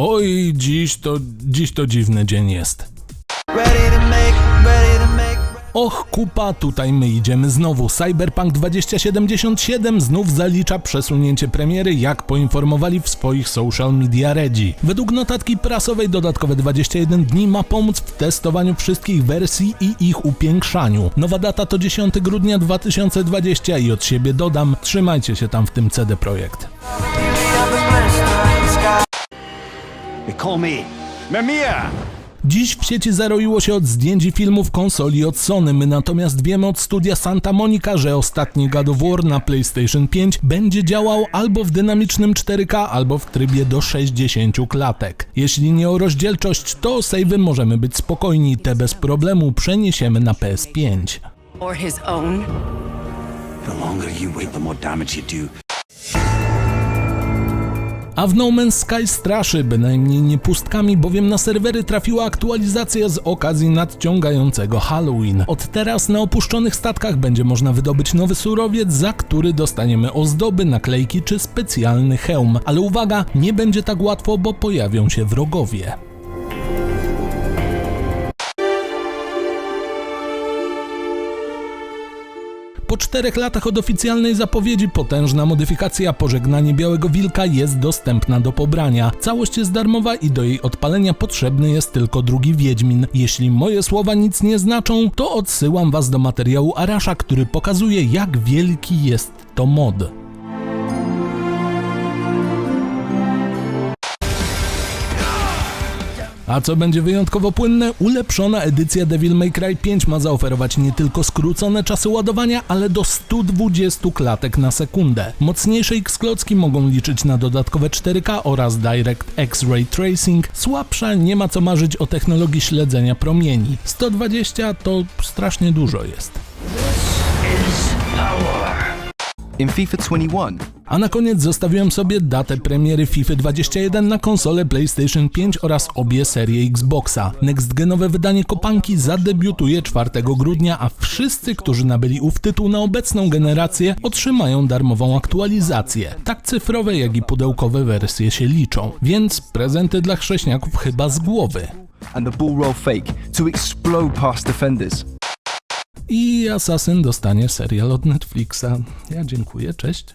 Oj, dziś to, dziś to dziwny dzień jest. Och, kupa, tutaj my idziemy znowu. Cyberpunk 2077 znów zalicza przesunięcie premiery, jak poinformowali w swoich social media Redzi. Według notatki prasowej dodatkowe 21 dni ma pomóc w testowaniu wszystkich wersji i ich upiększaniu. Nowa data to 10 grudnia 2020 i od siebie dodam, trzymajcie się tam w tym CD Projekt. They call me Mamiya. Dziś w sieci zaroiło się od zdjęć i filmów konsoli od Sony. My natomiast wiemy od studia Santa Monica, że ostatni God of War na PlayStation 5 będzie działał albo w dynamicznym 4K, albo w trybie do 60 klatek. Jeśli nie o rozdzielczość, to o save'y możemy być spokojni, te bez problemu przeniesiemy na PS5. or his own. The longer you wait, the more damage you do. A w No Man's Sky straszy, bynajmniej nie pustkami, bowiem na serwery trafiła aktualizacja z okazji nadciągającego Halloween. Od teraz na opuszczonych statkach będzie można wydobyć nowy surowiec, za który dostaniemy ozdoby, naklejki czy specjalny hełm. Ale uwaga, nie będzie tak łatwo, bo pojawią się wrogowie. Po czterech latach od oficjalnej zapowiedzi potężna modyfikacja Pożegnanie Białego Wilka jest dostępna do pobrania. Całość jest darmowa i do jej odpalenia potrzebny jest tylko drugi Wiedźmin. Jeśli moje słowa nic nie znaczą, to odsyłam was do materiału Arasza, który pokazuje jak wielki jest to mod. A co będzie wyjątkowo płynne? Ulepszona edycja Devil May Cry 5 ma zaoferować nie tylko skrócone czasy ładowania, ale do 120 klatek na sekundę. Mocniejsze X-klocki mogą liczyć na dodatkowe 4K oraz DirectX Ray Tracing. Słabsza nie ma co marzyć o technologii śledzenia promieni. 120 to strasznie dużo jest. In FIFA 21, A na koniec zostawiłem sobie datę premiery FIFA 21 na konsolę PlayStation 5 oraz obie serie Xboxa. Next-genowe wydanie kopanki zadebiutuje 4 grudnia, a wszyscy, którzy nabyli ów tytuł na obecną generację, otrzymają darmową aktualizację. Tak cyfrowe, jak i pudełkowe wersje się liczą, więc prezenty dla chrześniaków chyba z głowy. and the ball roll fake to explode past defenders. I Assassin dostanie serial od Netflixa. Ja dziękuję, cześć.